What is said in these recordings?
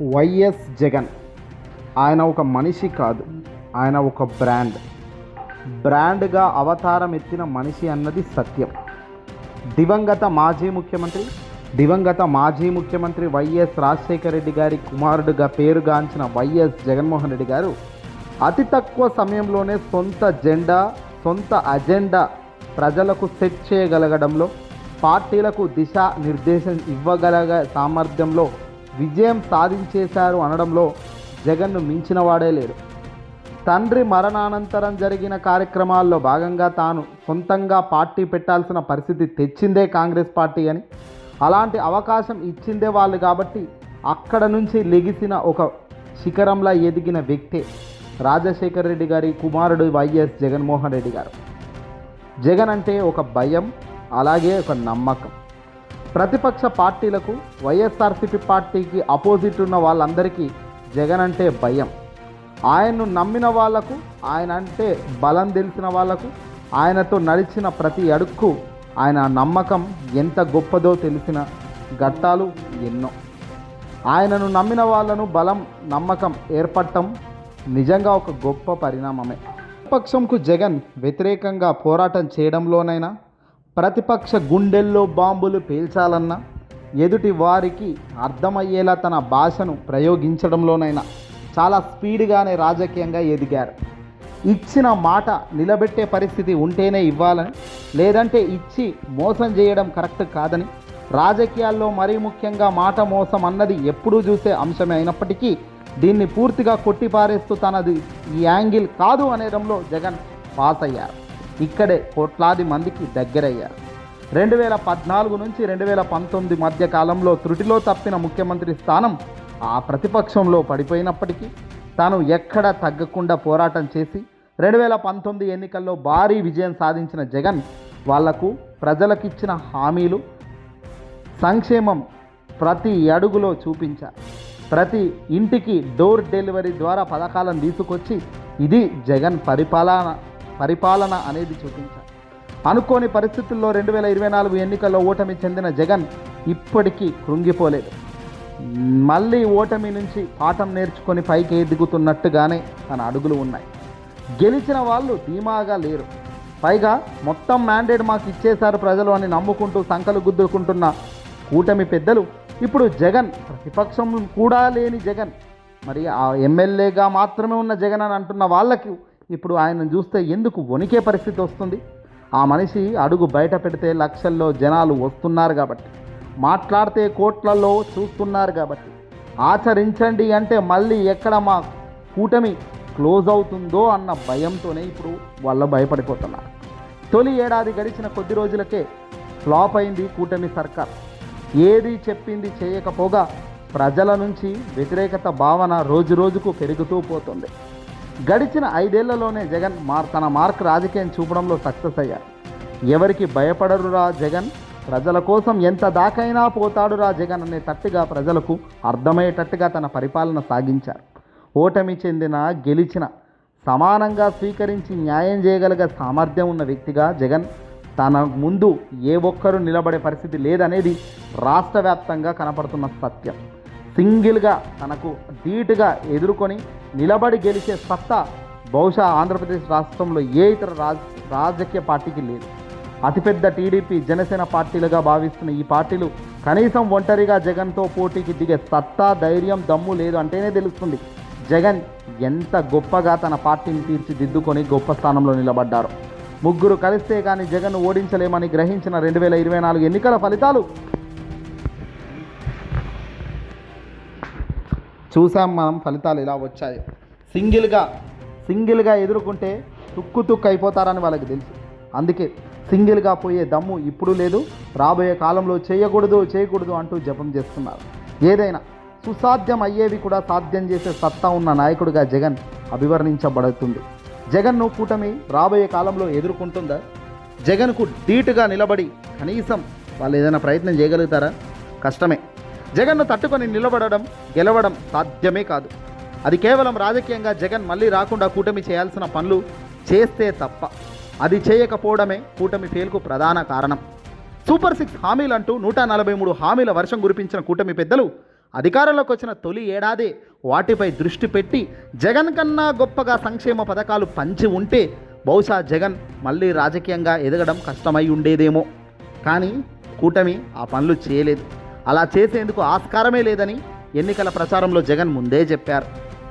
YS Jagan. ఆయన ఒక మనిషి కాదు ఆయన ఒక బ్రాండ్. బ్రాండ్గా అవతారం ఎత్తిన మనిషి అన్నది సత్యం. దివంగత మాజీ ముఖ్యమంత్రి దివంగత మాజీ ముఖ్యమంత్రి వైఎస్ రాజశేఖర రెడ్డి గారి కుమారుడుగా పేరుగాంచిన వైఎస్ జగన్మోహన్ రెడ్డి గారు అతి తక్కువ సమయంలోనే సొంత జెండా సొంత అజెండా ప్రజలకు సెట్ చేయగలగడంలో పార్టీలకు దిశ నిర్దేశం ఇవ్వగలగ సామర్థ్యంలో విజయం సాధించేశారు అనడంలో జగన్ను మించిన వాడే లేడు. తండ్రి మరణానంతరం జరిగిన కార్యక్రమాల్లో భాగంగా తాను సొంతంగా పార్టీ పెట్టాల్సిన పరిస్థితి తెచ్చిందే కాంగ్రెస్ పార్టీ అని అలాంటి అవకాశం ఇచ్చిందే వాళ్ళు కాబట్టి అక్కడ నుంచి లెగిసిన ఒక శిఖరంలా ఎదిగిన వ్యక్తే రాజశేఖర రెడ్డి గారి కుమారుడు వైఎస్ జగన్మోహన్ రెడ్డి గారు. జగన్ అంటే ఒక భయం అలాగే ఒక నమ్మకం. ప్రతిపక్ష పార్టీలకు వైఎస్ఆర్సీపీ పార్టీకి అపోజిట్ ఉన్న వాళ్ళందరికీ జగన్ అంటే భయం. ఆయన్ను నమ్మిన వాళ్ళకు ఆయన అంటే బలం తెలిసిన వాళ్ళకు ఆయనతో నడిచిన ప్రతి అడుక్కు ఆయన నమ్మకం ఎంత గొప్పదో తెలిసిన ఘట్టాలు ఎన్నో. ఆయనను నమ్మిన వాళ్ళను బలం నమ్మకం ఏర్పడటం నిజంగా ఒక గొప్ప పరిణామమే. ప్రతిపక్షంకు జగన్ వ్యతిరేకంగా పోరాటం చేయడంలోనైనా ప్రతిపక్ష గుండెల్లో బాంబులు పేల్చాలన్నా ఎదుటి వారికి అర్థమయ్యేలా తన భాషను ప్రయోగించడంలోనైనా చాలా స్పీడ్గానే రాజకీయంగా ఎదిగారు. ఇచ్చిన మాట నిలబెట్టే పరిస్థితి ఉంటేనే ఇవ్వాలని లేదంటే ఇచ్చి మోసం చేయడం కరెక్ట్ కాదని రాజకీయాల్లో మరీ ముఖ్యంగా మాట మోసం అన్నది ఎప్పుడూ చూసే అంశమే అయినప్పటికీ దీన్ని పూర్తిగా కొట్టిపారేస్తూ తనది ఈ యాంగిల్ కాదు అనేడంలో జగన్ పాస్ అయ్యారు ఇక్కడే కోట్లాది మందికి దగ్గరయ్యారు రెండు వేల పద్నాలుగు నుంచి రెండు వేల పంతొమ్మిది మధ్య కాలంలో త్రుటిలో తప్పిన ముఖ్యమంత్రి స్థానం ఆ ప్రతిపక్షంలో పడిపోయినప్పటికీ తాను ఎక్కడ తగ్గకుండా పోరాటం చేసి రెండు వేల పంతొమ్మిది ఎన్నికల్లో భారీ విజయం సాధించిన జగన్ వాళ్ళకు ప్రజలకిచ్చిన హామీలు సంక్షేమం ప్రతి అడుగులో చూపించారు. ప్రతి ఇంటికి డోర్ డెలివరీ ద్వారా పథకాలను తీసుకొచ్చి ఇది జగన్ పరిపాలన. పరిపాలన అనేది చూపించాలి. అనుకోని పరిస్థితుల్లో రెండు వేల ఇరవై నాలుగు ఎన్నికల్లో ఓటమి చెందిన జగన్ ఇప్పటికీ కృంగిపోలేదు. మళ్ళీ ఓటమి నుంచి పాఠం నేర్చుకొని పైకి ఎదుగుతున్నట్టుగానే తన అడుగులు ఉన్నాయి. గెలిచిన వాళ్ళు ధీమాగా లేరు. పైగా మొత్తం మ్యాండేట్ మాకు ఇచ్చేశారు ప్రజలు అని నమ్ముకుంటూ సంకలు గుద్దుకుంటున్న కూటమి పెద్దలు ఇప్పుడు జగన్ ప్రతిపక్షం కూడా లేని జగన్. మరి ఆ ఎమ్మెల్యేగా మాత్రమే ఉన్న జగన్ అని అంటున్న వాళ్ళకి ఇప్పుడు ఆయనను చూస్తే ఎందుకు వణికే పరిస్థితి వస్తుంది? ఆ మనిషి అడుగు బయట పెడితే లక్షల్లో జనాలు వస్తున్నారు కాబట్టి మాట్లాడితే కోట్లలో చూస్తున్నారు కాబట్టి ఆచరించండి అంటే మళ్ళీ ఎక్కడ మా కూటమి క్లోజ్ అవుతుందో అన్న భయంతోనే ఇప్పుడు వాళ్ళు భయపడిపోతున్నారు. తొలి ఏడాది గడిచిన కొద్ది రోజులకే ఫ్లాప్ అయింది కూటమి సర్కార్. ఏది చెప్పింది చేయకపోగా ప్రజల నుంచి వ్యతిరేకత భావన రోజు రోజుకు పెరుగుతూ పోతుంది. గడిచిన ఐదేళ్ళలోనే జగన్ మార్ తన మార్క్ రాజకీయం చూపడంలో సక్సెస్ అయ్యారు. ఎవరికి భయపడరురా జగన్? ప్రజల కోసం ఎంత దాకైనా పోతాడురా జగన్ అనే తట్టుగా ప్రజలకు అర్థమయ్యేటట్టుగా తన పరిపాలన సాగించారు. ఓటమి చెందిన గెలిచిన సమానంగా స్వీకరించి న్యాయం చేయగలిగే సామర్థ్యం ఉన్న వ్యక్తిగా జగన్ తన ముందు ఏ ఒక్కరూ నిలబడే పరిస్థితి లేదనేది రాష్ట్ర వ్యాప్తంగా కనపడుతున్న సత్యం. సింగిల్గా తనకు ధీటుగా ఎదుర్కొని నిలబడి గెలిచే సత్తా బహుశా ఆంధ్రప్రదేశ్ రాష్ట్రంలో ఏ ఇతర రాజ్ రాజకీయ పార్టీకి లేదు. అతిపెద్ద టీడీపీ జనసేన పార్టీలుగా భావిస్తున్న ఈ పార్టీలు కనీసం ఒంటరిగా జగన్తో పోటీకి దిగే సత్తా ధైర్యం దమ్ము లేదు అంటేనే తెలుస్తుంది. జగన్ ఎంత గొప్పగా తన పార్టీని తీర్చిదిద్దుకొని గొప్ప స్థానంలో నిలబడ్డారు. ముగ్గురు కలిస్తే కానీ జగన్ ఓడించలేమని గ్రహించిన రెండు వేల ఇరవై నాలుగు ఎన్నికల ఫలితాలు చూసాం మనం ఫలితాలు ఇలా వచ్చాయి. సింగిల్గా సింగిల్గా ఎదుర్కొంటే తుక్కు తుక్కు అయిపోతారని వాళ్ళకి తెలుసు. అందుకే సింగిల్గా పోయే దమ్ము ఇప్పుడు లేదు రాబోయే కాలంలో చేయకూడదు చేయకూడదు అంటూ జపం చేస్తున్నారు. ఏదైనా సుసాధ్యం అయ్యేవి కూడా సాధ్యం చేసే సత్తా ఉన్న నాయకుడిగా జగన్ అభివర్ణించబడుతుంది. జగన్ను కూటమి రాబోయే కాలంలో ఎదుర్కొంటుందా? జగన్కు ధీటుగా నిలబడి కనీసం వాళ్ళు ఏదైనా ప్రయత్నం చేయగలుగుతారా? కష్టమే. జగన్ను తట్టుకొని నిలబడడం గెలవడం సాధ్యమే కాదు. అది కేవలం రాజకీయంగా జగన్ మళ్ళీ రాకుండా కూటమి చేయాల్సిన పనులు చేస్తే తప్ప అది చేయకపోవడమే కూటమి ఫెయిల్కు ప్రధాన కారణం. సూపర్ సిక్స్ హామీలంటూ నూట నలభై మూడు హామీల వర్షం కురిపించిన కూటమి పెద్దలు అధికారంలోకి వచ్చిన తొలి ఏడాదే వాటిపై దృష్టి పెట్టి జగన్ కన్నా గొప్పగా సంక్షేమ పథకాలు పంచి ఉంటే బహుశా జగన్ మళ్ళీ రాజకీయంగా ఎదగడం కష్టమై ఉండేదేమో. కానీ కూటమి ఆ పనులు చేయలేదు. అలా చేసేందుకు ఆస్కారమే లేదని ఎన్నికల ప్రచారంలో జగన్ ముందే చెప్పారు.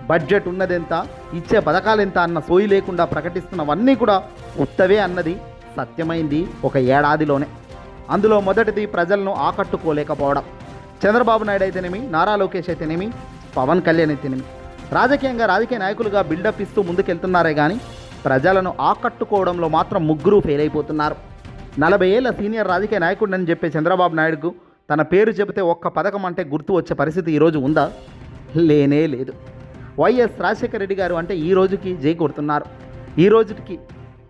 బడ్జెట్ ఉన్నదెంత ఇచ్చే పథకాలు ఎంత అన్న సోయి లేకుండా ప్రకటిస్తున్నవన్నీ కూడా ఉత్తవే అన్నది సత్యమైంది ఒక ఏడాదిలోనే. అందులో మొదటిది ప్రజలను ఆకట్టుకోలేకపోవడం. చంద్రబాబు నాయుడు అయితేనేమి నారా లోకేష్ అయితేనేమి పవన్ కళ్యాణ్ అయితేనేమి. రాజకీయంగా రాజకీయ నాయకులుగా బిల్డప్ ఇస్తూ ముందుకెళ్తున్నారే కానీ ప్రజలను ఆకట్టుకోవడంలో మాత్రం ముగ్గురు ఫెయిల్ అయిపోతున్నారు నలభై ఏళ్ళ సీనియర్ రాజకీయ నాయకుడిని చెప్పే చంద్రబాబు నాయుడుకు తన పేరు చెబితే ఒక్క పథకం అంటే గుర్తు వచ్చే పరిస్థితి ఈరోజు ఉందా? లేనే లేదు. వైఎస్ రాజశేఖర రెడ్డి గారు అంటే ఈ రోజుకి జై కొడుతున్నారు. ఈ రోజుకి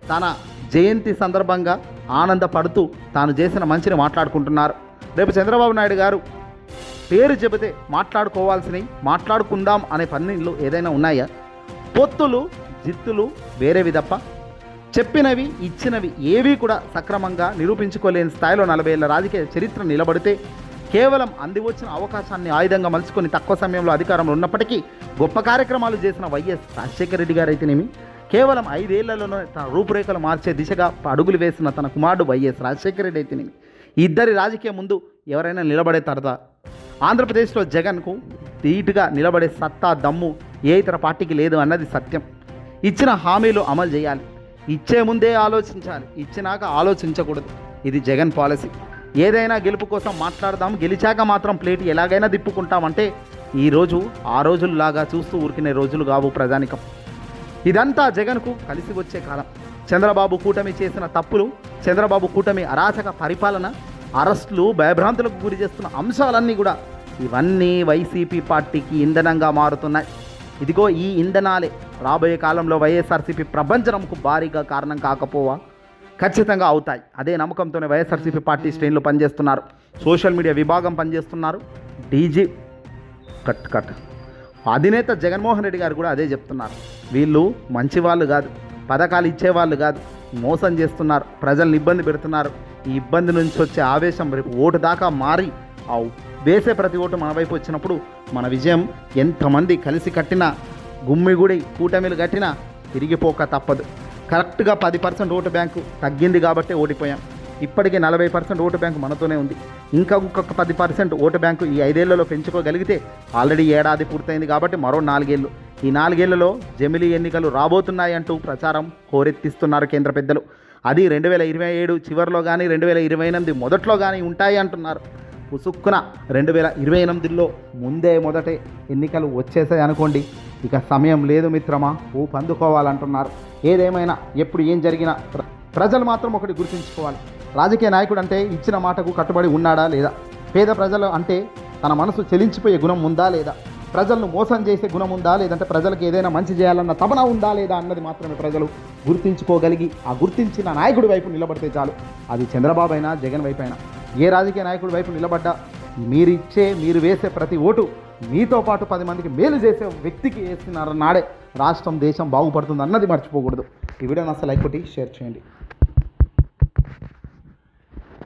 తన జయంతి సందర్భంగా ఆనందపడుతూ తాను చేసిన మంచిని మాట్లాడుకుంటున్నారు. రేపు చంద్రబాబు నాయుడు గారు పేరు చెబితే మాట్లాడుకోవాల్సినవి మాట్లాడుకుందాం అనే పనులు ఏదైనా ఉన్నాయా? పొత్తులు జిత్తులు వేరేవి తప్ప చెప్పినవి ఇచ్చినవి ఏవి కూడా సక్రమంగా నిరూపించుకోలేని స్థాయిలో నలభై ఏళ్ళ రాజకీయ చరిత్ర నిలబడితే కేవలం అంది వచ్చిన అవకాశాన్ని ఆయుధంగా మలుచుకొని తక్కువ సమయంలో అధికారంలో ఉన్నప్పటికీ గొప్ప కార్యక్రమాలు చేసిన వైఎస్ రాజశేఖర రెడ్డి గారు కేవలం ఐదేళ్ళలోనే తన రూపురేఖలు మార్చే దిశగా అడుగులు వేసిన తన కుమారుడు వైఎస్ రాజశేఖర రెడ్డి అయితేనేమి? ఇద్దరి రాజకీయ ముందు ఎవరైనా నిలబడే తరదా ఆంధ్రప్రదేశ్లో జగన్కు ధీటుగా నిలబడే సత్తా దమ్ము ఏ ఇతర పార్టీకి లేదు అన్నది సత్యం. ఇచ్చిన హామీలు అమలు చేయాలి. ఇచ్చే ముందే ఆలోచించాలి. ఇచ్చినాక ఆలోచించకూడదు. ఇది జగన్ పాలసీ. ఏదైనా గెలుపు కోసం మాట్లాడదాం. గెలిచాక మాత్రం ప్లేట్ ఎలాగైనా తిప్పుకుంటామంటే ఈరోజు ఆ రోజుల్లాగా చూస్తూ ఊరికినే రోజులు కావు ప్రజానికం. ఇదంతా జగన్కు కలిసి వచ్చే కాలం. చంద్రబాబు కూటమి చేసిన తప్పులు చంద్రబాబు కూటమి అరాచక పరిపాలన అరెస్టులు భయభ్రాంతులకు గురి చేస్తున్న అంశాలన్నీ కూడా ఇవన్నీ వైసీపీ పార్టీకి ఇంధనంగా మారుతున్నాయి. ఇదిగో ఈ ఇంధనాలే. రాబోయే కాలంలో వైఎస్ఆర్సీపీ ప్రభంజనంకు భారీగా కారణం కాకపోవా? ఖచ్చితంగా అవుతాయి. అదే నమ్మకంతోనే వైఎస్ఆర్సీపీ పార్టీ శ్రేణులు పనిచేస్తున్నారు. సోషల్ మీడియా విభాగం పనిచేస్తున్నారు. DG cut cut. అధినేత జగన్మోహన్ రెడ్డి గారు కూడా అదే చెప్తున్నారు. వీళ్ళు మంచి వాళ్ళు కాదు. పథకాలు ఇచ్చేవాళ్ళు కాదు. మోసం చేస్తున్నారు. ప్రజల్ని ఇబ్బంది పెడుతున్నారు. ఈ ఇబ్బంది నుంచి వచ్చే ఆవేశం రేపు ఓటు దాకా మారి ఆ వేసే ప్రతి ఓటు మన వైపు వచ్చినప్పుడు మన విజయం ఎంతమంది కలిసి కట్టినా గుమ్మిగుడి కూటమిలు కట్టినా తిరిగిపోక తప్పదు. కరెక్ట్గా పది పర్సెంట్ ఓటు బ్యాంకు తగ్గింది కాబట్టి ఓడిపోయాం. ఇప్పటికీ నలభై పర్సెంట్ ఓటు బ్యాంకు మనతోనే ఉంది. ఇంకా ఇంకొక పది పర్సెంట్ ఓటు బ్యాంకు ఈ ఐదేళ్ళలో పెంచుకోగలిగితే ఆల్రెడీ ఏడాది పూర్తయింది కాబట్టి మరో నాలుగేళ్ళు. ఈ నాలుగేళ్ళలో జమిలీ ఎన్నికలు రాబోతున్నాయంటూ ప్రచారం హోరెత్తిస్తున్నారు కేంద్ర పెద్దలు. అది రెండు వేల ఇరవై ఏడు చివరిలో కానీ రెండు వేల ఇరవై ఎనిమిది మొదట్లో కానీ ఉంటాయి అంటున్నారు. పుసుక్కున రెండు వేల ఇరవై ఎనిమిదిలో ముందే మొదటే ఎన్నికలు వచ్చేసాయి అనుకోండి. ఇక సమయం లేదు మిత్రమా ఊపు అందుకోవాలంటున్నారు ఏదేమైనా ఎప్పుడు ఏం జరిగినా ప్ర- ప్రజలు మాత్రం ఒకటి గుర్తుంచుకోవాలి. రాజకీయ నాయకుడు అంటే ఇచ్చిన మాటకు కట్టుబడి ఉన్నాడా లేదా? పేద ప్రజలు అంటే తన మనసు చెలించిపోయే గుణం ఉందా లేదా? ప్రజలను మోసం చేసే గుణం ఉందా లేదంటే ప్రజలకు ఏదైనా మంచి చేయాలన్న తపన ఉందా లేదా అన్నది మాత్రమే ప్రజలు గుర్తించుకోగలిగి ఆ గుర్తించిన నాయకుడి వైపు నిలబడితే చాలు. అది చంద్రబాబు అయినా జగన్ వైపు అయినా ఏ రాజకీయ నాయకుడి వైపు నిలబడ్డా? మీరిచ్చే మీరు వేసే ప్రతి ఓటు మీతో పాటు పది మందికి మేలు చేసే వ్యక్తికి వేస్తున్నారు నాడే. రాష్ట్రం దేశం బాగుపడుతుంది అన్నది మర్చిపోకూడదు. ఈ వీడియోని అసలు లైక్ కొట్టి షేర్ చేయండి.